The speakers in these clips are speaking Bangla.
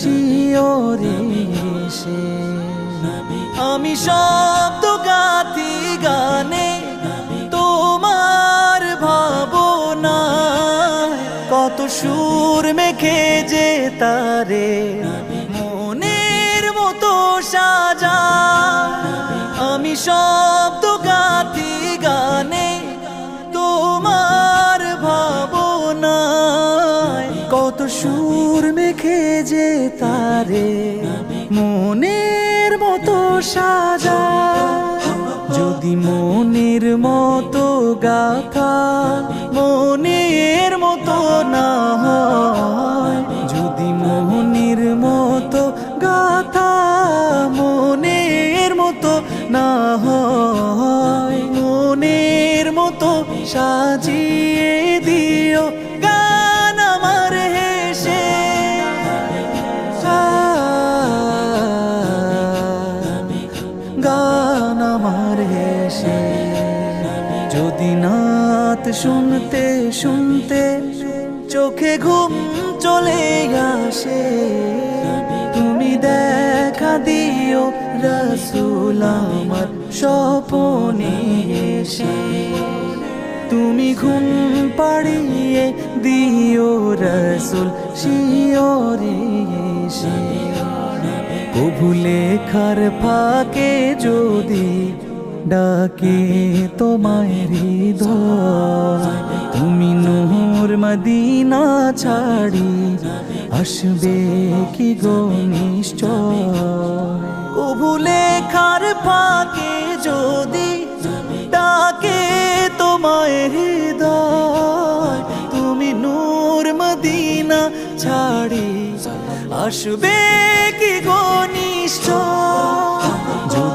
শিওরে এসে আমি শব্দ গাথি গানে তোমার ভাবনা কত সুর মেখে যে তারে মনের মতো সাজা। আমি শব্দ মেখে যে তারে মনের মতো সাজা, যদি মনের মতো গাথা মনের মতো না হয়, যদি মনের মতো গাথা মনের মতো না হয়, মনের মতো সাজিয়ে দিও গান শুনতে শুনতে চোখে ঘুম চলে আসে। তুমি দেখা দিও রসুল আমার স্বপনে এসে। তুমি ঘুম পাড়িয়ে দিও রসুল শিওরে এসে। কভু লেখার ফাঁকে যদি ডাকে তোমায় হৃদয়। তুমি নোর মদিনা ছাড়ি, আসবে কি গো নিশ্চয়? কভু লেখার ফাঁকে যদি ডাকে তোমায় হৃদয়, তুমি নূর মদিনা ছাড়ি, আসবে কি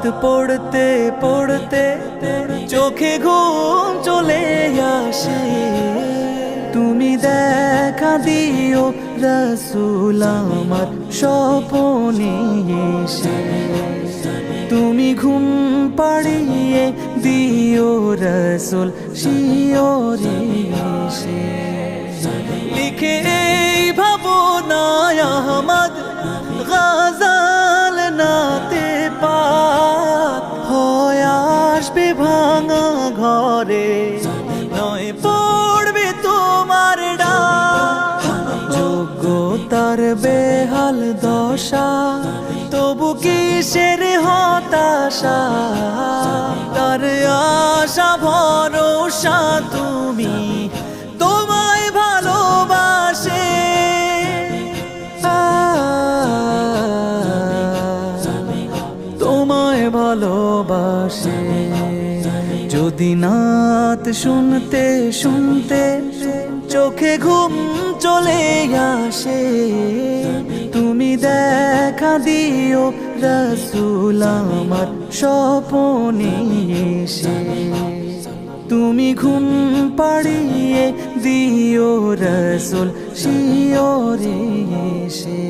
নাত পড়তে পড়তে চোখে ঘুম চলে আসে। তুমি দেখা দিও রসুল আমার স্বপনে তুমি ঘুম পাড়িয়ে দিও রসুল শিওরে লিখে এই ভাবনায় আহমদ গাজাল ভাঙা ঘরে, নয় পড়বে তোমার ডাক। যোগ্যতার বেহাল দশা, তবু কিসের হতাশা? তার আশা, ভরসা তুমি তোমায় ভালোবাসে। তোমায় ভালোবাসে। যদি নাত শুনতে শুনতে চোখে ঘুম চলে আসে। তুমি দেখা দিও রসুল আমার স্বপনে এসে। তুমি ঘুম পাড়িয়ে দিও রসুল শিওরে এসে।